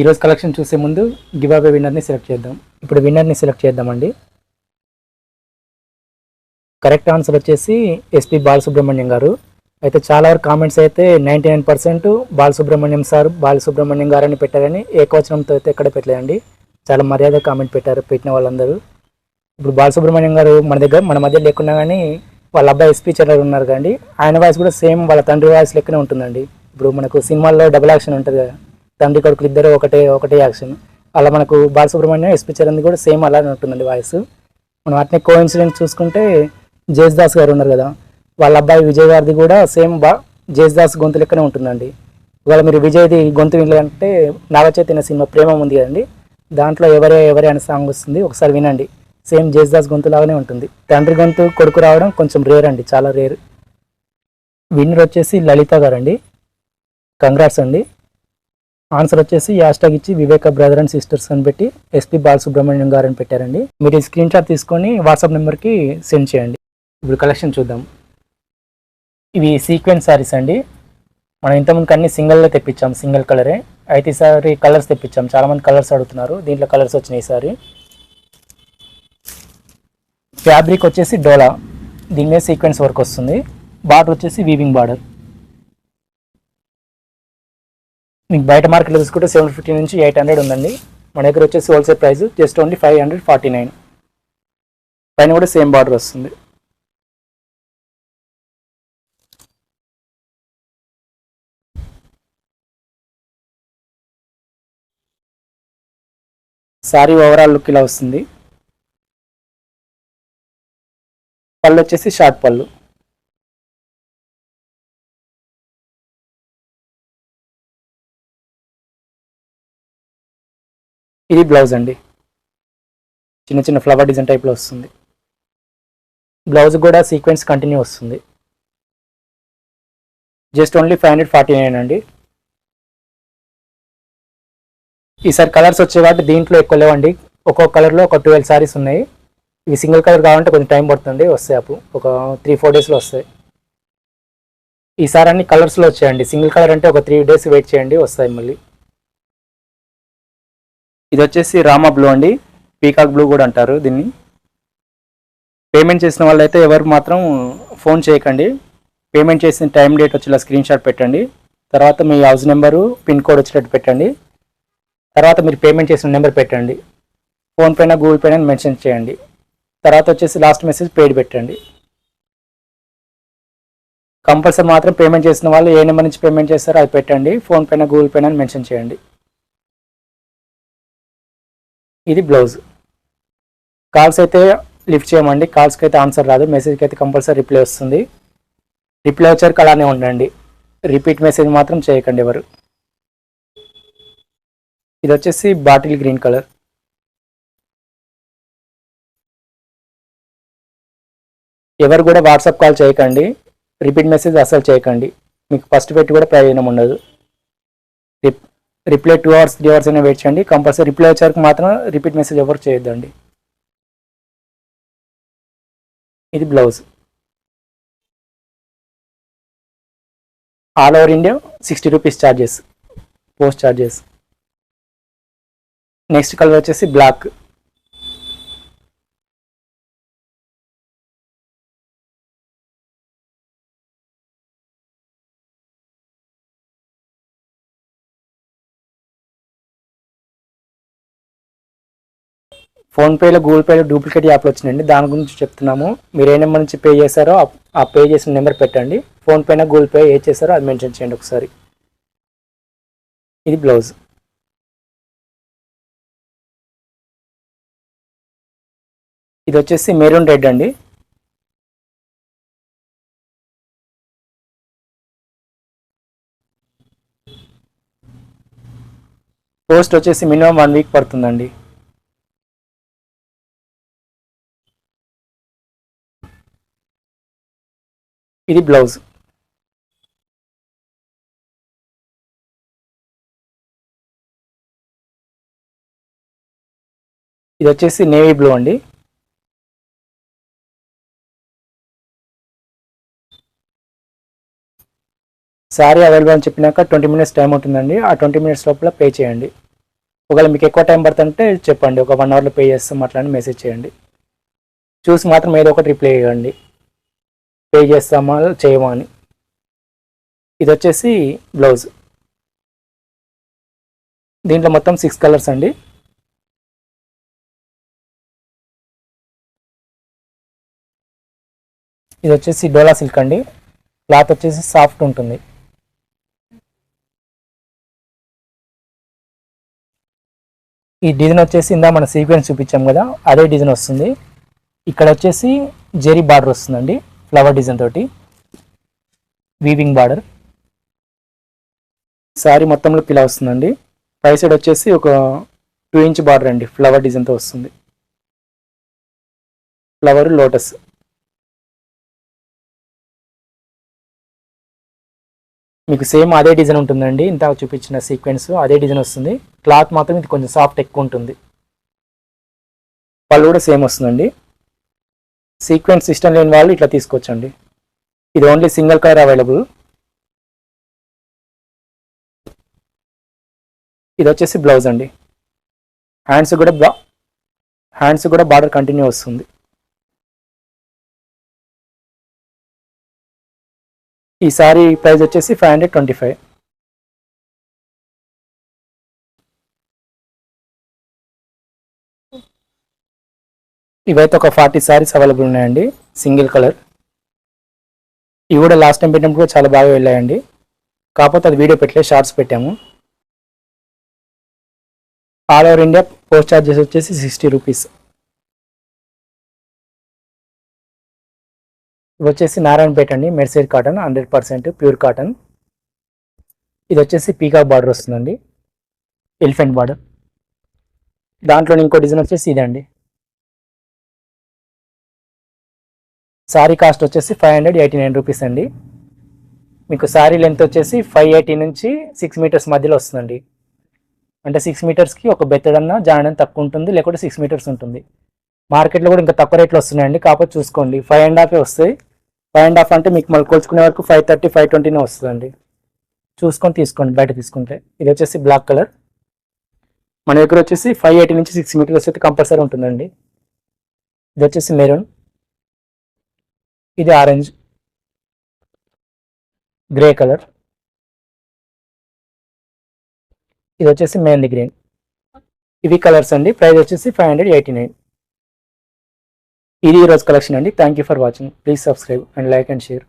ఈరోజు కలెక్షన్ చూసే ముందు గివ్ అవే విన్నర్ని సెలెక్ట్ చేద్దాం. ఇప్పుడు విన్నర్ని సెలెక్ట్ చేద్దామండి. కరెక్ట్ ఆన్సర్ వచ్చేసి ఎస్పి బాలసుబ్రహ్మణ్యం గారు. అయితే చాలా వరకు కామెంట్స్ అయితే ninety nine percent Balasubrahmanyam sir Balasubrahmanyam గారని పెట్టారని ఏకవచనంతో అయితే ఎక్కడ పెట్టలేదండి. చాలా మర్యాద కామెంట్ పెట్టారు పెట్టిన వాళ్ళందరూ. ఇప్పుడు బాలసుబ్రహ్మణ్యం గారు మన దగ్గర మన మధ్య లేకున్నా కానీ వాళ్ళ అబ్బాయి ఎస్పీ చంద్ర ఉన్నారు కానీ ఆయన వాయిస్ కూడా సేమ్ వాళ్ళ తండ్రి వాయిస్ లెక్కనే ఉంటుందండి. ఇప్పుడు మనకు సినిమాల్లో డబుల్ యాక్షన్ ఉంటుంది కదా. తండ్రి కొడుకులు ఇద్దరు ఒకటే ఒకటే యాక్షన్. అలా మనకు బాలసుబ్రహ్మణ్యం ఎస్పి చరణ్ కూడా సేమ్ అలానే ఉంటుందండి వాయిస్. మనం అట్నే కో ఇన్సిడెంట్ చూసుకుంటే జేస్దాస్ గారు ఉన్నారు కదా వాళ్ళ అబ్బాయి విజయ్ గారిది కూడా సేమ్ బా జేస్దాస్ గొంతు లెక్కనే ఉంటుందండి. ఇవాళ మీరు విజయ్ది గొంతు వినాలంటే నాగచైతన్య సినిమా ప్రేమ ఉంది కదండి దాంట్లో ఎవరే ఎవరే అనే సాంగ్ వస్తుంది ఒకసారి వినండి. సేమ్ జేస్దాస్ గొంతు లాగానే ఉంటుంది. తండ్రి గొంతు కొడుకు రావడం కొంచెం రేర్ అండి చాలా రేర్ విన్నర్ వచ్చేసి లలిత గారండి. కంగ్రాట్స్ అండి. ఆన్సర్ వచ్చేసి యాష్ ట్యాగ్ ఇచ్చి వివేక బ్రదర్ అండ్ సిస్టర్స్ అని పెట్టి ఎస్పి బాలసుబ్రహ్మణ్యం గారు అని పెట్టారండి. మీరు ఈ స్క్రీన్ షాట్ తీసుకొని వాట్సాప్ నెంబర్కి సెండ్ చేయండి. ఇప్పుడు కలెక్షన్ చూద్దాం. ఇవి సీక్వెన్స్ శారీస్ అండి. మనం ఇంతకుముందు అన్ని సింగిల్లో తెప్పించాం సింగిల్ కలరే అయితే ఈసారి కలర్స్ తెప్పించాం. చాలామంది కలర్స్ అడుగుతున్నారు. దీంట్లో కలర్స్ వచ్చినాయి ఈసారి. ఫ్యాబ్రిక్ వచ్చేసి డోలా దీని మీద సీక్వెన్స్ వర్క్ వస్తుంది. బార్డర్ వచ్చేసి వీవింగ్ బార్డర్ మీకు బయట మార్కెట్లో తీసుకుంటే సెవెన్ ఫిఫ్టీ నుంచి ఎయిట్ హండ్రెడ్ ఉందండి. మన దగ్గర వచ్చేసి wholesale price just only five hundred forty nine పైన కూడా సేమ్ బార్డర్ వస్తుంది. శారీ ఓవరాల్ లుక్ ఇలా వస్తుంది. పళ్ళు వచ్చేసి షార్ట్ పళ్ళు. ఇది బ్లౌజ్ అండి. చిన్న చిన్న ఫ్లవర్ డిజైన్ టైప్లో వస్తుంది. బ్లౌజ్ కూడా సీక్వెన్స్ కంటిన్యూ వస్తుంది. Just only five hundred forty nine అండి. ఈసారి కలర్స్ వచ్చే కాబట్టి దీంట్లో ఎక్కువ లేవండి. ఒక్కొక్క కలర్లో ఒక ట్వెల్వ్ సారీస్ ఉన్నాయి. ఇవి సింగిల్ కలర్ కావాలంటే కొంచెం టైం పడుతుంది. వస్తాయి అప్పుడు ఒక త్రీ ఫోర్ డేస్లో వస్తాయి. ఈసారి అన్ని కలర్స్లో వచ్చాయండి. సింగిల్ కలర్ అంటే ఒక త్రీ డేస్ వెయిట్ చేయండి. వస్తాయి మళ్ళీ. ఇది వచ్చేసి రామా బ్లూ అండి. పీకాక్ బ్లూ కూడా అంటారు దీన్ని. పేమెంట్ చేసిన వాళ్ళైతే ఎవరు మాత్రం ఫోన్ చేయకండి. పేమెంట్ చేసిన టైం డేట్ వచ్చేలా స్క్రీన్ షాట్ పెట్టండి. తర్వాత మీ హౌస్ నెంబరు పిన్ కోడ్ వచ్చేటట్టు పెట్టండి. తర్వాత మీరు పేమెంట్ చేసిన నెంబర్ పెట్టండి. ఫోన్పేనా గూగుల్ పేనా మెన్షన్ చేయండి. తర్వాత వచ్చేసి లాస్ట్ మెసేజ్ పేడ్ పెట్టండి. కంపల్సరీ మాత్రం పేమెంట్ చేసిన వాళ్ళు ఏ నెంబర్ నుంచి పేమెంట్ చేస్తారో అది పెట్టండి. ఫోన్పేనా గూగుల్ పేనా అని మెన్షన్ చేయండి. ఇది బ్లౌజ్. కాల్స్ అయితే లిఫ్ట్ చేయమండి. కాల్స్కి అయితే ఆన్సర్ రాదు. మెసేజ్కి అయితే కంపల్సరీ రిప్లై వస్తుంది. రిప్లై వచ్చాక అలానే ఉండండి. రిపీట్ మెసేజ్ మాత్రం చేయకండి ఎవరు. ఇది వచ్చేసి బాటిల్ గ్రీన్ కలర్. ఎవరు కూడా వాట్సాప్ కాల్ చేయకండి. రిపీట్ మెసేజ్ అసలు చేయకండి. మీకు ఫస్ట్ పెట్టి కూడా ప్రయోజనం ఉండదు. రిప్ reply two hours three hours అయినా వెయిట్ చేయండి. కంపల్సరీ రిప్లై వచ్చాక మాత్రం రిపీట్ మెసేజ్ ఎవరు చేయొద్దండి. ఇది blouse all over India sixty rupees charges post charges next colour వచ్చేసి బ్లాక్ ఫోన్పేలో గూగుల్ పేలో డూప్లికేట్ యాప్లు వచ్చినాయండి. దాని గురించి చెప్తున్నాము. మీరు ఏ నెంబర్ నుంచి పే చేశారో ఆ- పే చేసిన నెంబర్ పెట్టండి. ఫోన్పేనా గూగుల్ పే ఏ చేశారో అది మెన్షన్ చేయండి ఒకసారి. ఇది బ్లౌజ్. ఇది వచ్చేసి మెరూన్ రెడ్ అండి. పోస్ట్ వచ్చేసి మినిమం వన్ వీక్ పడుతుందండి. ఇది బ్లౌజ్. ఇది వచ్చేసి నేవీ బ్లూ అండి. శారీ అవైలబుల్ అని చెప్పినాక ట్వంటీ మినిట్స్ టైం ఉంటుందండి ఆ ట్వంటీ మినిట్స్ లోపల పే చేయండి. ఒకవేళ మీకు ఎక్కువ టైం పడుతుంటే చెప్పండి. ఒక వన్ అవర్లో పే చేస్తాం అట్లా అని మెసేజ్ చేయండి. చూసి మాత్రం ఏదో ఒకటి రిప్లై చేయండి పే చేస్తామా చేయమా అని. ఇది వచ్చేసి బ్లౌజ్. దీంట్లో మొత్తం సిక్స్ కలర్స్ అండి. ఇది వచ్చేసి డోలా సిల్క్ అండి. క్లాత్ వచ్చేసి సాఫ్ట్ ఉంటుంది. ఈ డిజైన్ వచ్చేసి ఇందా మన సీక్వెన్స్ చూపించాం కదా అదే డిజైన్ వస్తుంది. ఇక్కడ వచ్చేసి జెరీ బార్డర్ వస్తుందండి. ఫ్లవర్ డిజైన్ తోటి వీవింగ్ బార్డర్ శారీ మొత్తంలో ఇలా వస్తుందండి. పై సైడ్ వచ్చేసి ఒక టూ ఇంచ్ బార్డర్ అండి ఫ్లవర్ డిజైన్తో వస్తుంది. ఫ్లవర్ లోటస్ మీకు సేమ్ అదే డిజైన్ ఉంటుందండి. ఇంత చూపించిన సీక్వెన్స్ అదే డిజైన్ వస్తుంది. క్లాత్ మాత్రం ఇది కొంచెం సాఫ్ట్ ఎక్కువ ఉంటుంది. పళ్ళు కూడా సేమ్ వస్తుందండి. సీక్వెన్స్ సిస్టమ్ లేని వాళ్ళు ఇట్లా తీసుకోవచ్చండి ఇది ఓన్లీ సింగిల్ కలర్ అవైలబుల్. ఇది వచ్చేసి బ్లౌజ్ అండి. హ్యాండ్స్ కూడా బా హ్యాండ్స్ కూడా బార్డర్ కంటిన్యూ వస్తుంది. ఈ సారీ ప్రైస్ వచ్చేసి ఫైవ్ హండ్రెడ్ ట్వంటీ ఫైవ్ ఇవైతే ఒక ఫార్టీ సారీస్ అవైలబుల్ ఉన్నాయండి సింగిల్ కలర్. ఇవి కూడా లాస్ట్ టైం పెట్టినప్పుడు చాలా బాగా వెళ్ళాయండి. కాకపోతే అది వీడియో పెట్టలే షార్ట్స్ పెట్టాము. All over India post charges వచ్చేసి సిక్స్టీ రూపీస్ ఇవి వచ్చేసి నారాయణపేట అండి mercerised cotton hundred percent pure cotton ఇది వచ్చేసి పీకాక్ బార్డర్ వస్తుందండి ఎలిఫెంట్ బార్డర్ దాంట్లో ఇంకో డిజైన్ వచ్చేసి ఇదండి. శారీ కాస్ట్ వచ్చేసి five hundred eighty nine rupees అండి. మీకు శారీ లెంత్ వచ్చేసి ఫైవ్ ఎయిటీ నుంచి సిక్స్ మీటర్స్ మధ్యలో వస్తుందండి. అంటే సిక్స్ మీటర్స్కి ఒక బెత్తడన్న జాడన తక్కువ ఉంటుంది లేకుంటే సిక్స్ మీటర్స్ ఉంటుంది. మార్కెట్లో కూడా ఇంకా తక్కువ రేట్లో వస్తున్నాయండి. కాకపోతే చూసుకోండి ఫైవ్ అండ్ హాఫే వస్తాయి. ఫైవ్ అండ్ హాఫ్ అంటే మీకు మళ్ళీ కొలుచుకునే వరకు ఫైవ్ థర్టీ ఫైవ్ ట్వంటీనే వస్తుందండి. చూసుకొని తీసుకోండి బయట తీసుకుంటే. ఇది వచ్చేసి బ్లాక్ కలర్ మన దగ్గర వచ్చేసి ఫైవ్ ఎయిటీ నుంచి సిక్స్ మీటర్స్ అయితే కంపల్సరీ ఉంటుందండి. ఇది వచ్చేసి మెరూన్. ఇది ఆరెంజ్. గ్రే కలర్ ఇది వచ్చేసి మెయిన్లీ గ్రీన్ ఇవి కలర్స్ అండి. ప్రైస్ వచ్చేసి ఫైవ్ హండ్రెడ్ ఎయిటీ నైన్ ఇది ఈరోజు కలెక్షన్ అండి. Thank you for watching please subscribe and like and share